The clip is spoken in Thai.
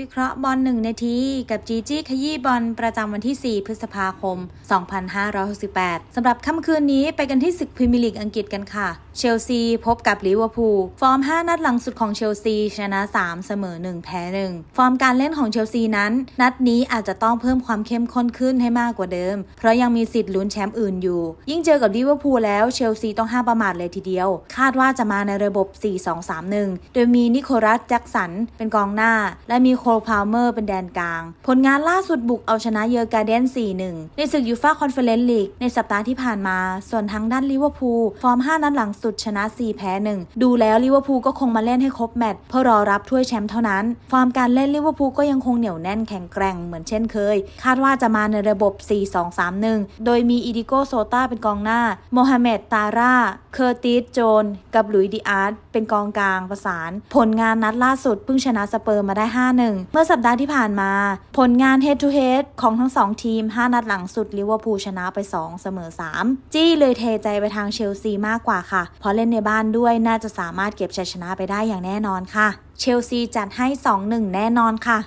วิเคราะห์บอลหนึ่งนาทีกับจีจี้ขยี้บอลประจำวันที่ 4 พฤษภาคม 2568 สำหรับค่ำคืนนี้ไปกันที่ศึกพรีเมียร์ลีกอังกฤษกันค่ะ เชลซีพบกับลิเวอร์พูล ฟอร์ม 5 นัดหลังสุดของเชลซีชนะ 3 เสมอ 1 แพ้ 1 ฟอร์มการเล่นของเชลซีนั้น นัดนี้อาจจะต้องเพิ่มความเข้มข้นขึ้นให้มากกว่าเดิม เพราะยังมีสิทธิ์ลุ้นแชมป์อื่นอยู่ ยิ่งเจอกับลิเวอร์พูลแล้วเชลซีต้องห้ามประมาทเลยทีเดียว คาดว่าจะมาในระบบ 4-2-3-1 โดยมีนิโคลัสแจ็คสันเป็นกองหน้า และมีโคลพาวเมอร์เป็นแดนกลาง ผลงานล่าสุดบุกเอาชนะเยอร์การ์เดน 4-1 ในศึกยูฟ่าคอนเฟอเรนซ์ลีกในสัปดาห์ที่ผ่านมา ส่วนทางด้านลิเวอร์พูลฟอร์ม 5 นัดหลังสุดชนะ 4 แพ้ 1 ดูแล้วลิเวอร์พูลก็คงมาเล่นให้ครบแมตช์เพื่อรอรับถ้วยแชมป์เท่านั้น ฟอร์มการเล่นลิเวอร์พูลก็ยังคงเหนียวแน่นแข็งแกร่งเหมือนเช่นเคย คาดว่าจะมาในระบบ 4-2-3-1 โดยมีอีดิโกโซตาเป็นกองหน้า โมฮัมเหม็ดตาร่า เคอร์ติส โจน กับหลุยส์ดิอาร์ตเป็นกองกลางประสาน ผลงานนัดล่าสุดเพิ่งชนะสเปอร์มาได้ 5-1เมื่อสัปดาห์ที่ผ่านมา ผลงาน head to head ของทั้ง 2 ทีม 5 นัดหลังสุดลิเวอร์พูลชนะไป 2 เสมอ 3 จี้เลยเทใจไปทางเชลซีมากกว่าค่ะ เพราะเล่นในบ้านด้วยน่าจะสามารถเก็บชัยชนะไปได้อย่างแน่นอนค่ะ เชลซีจัดให้ 2-1 แน่นอนค่ะ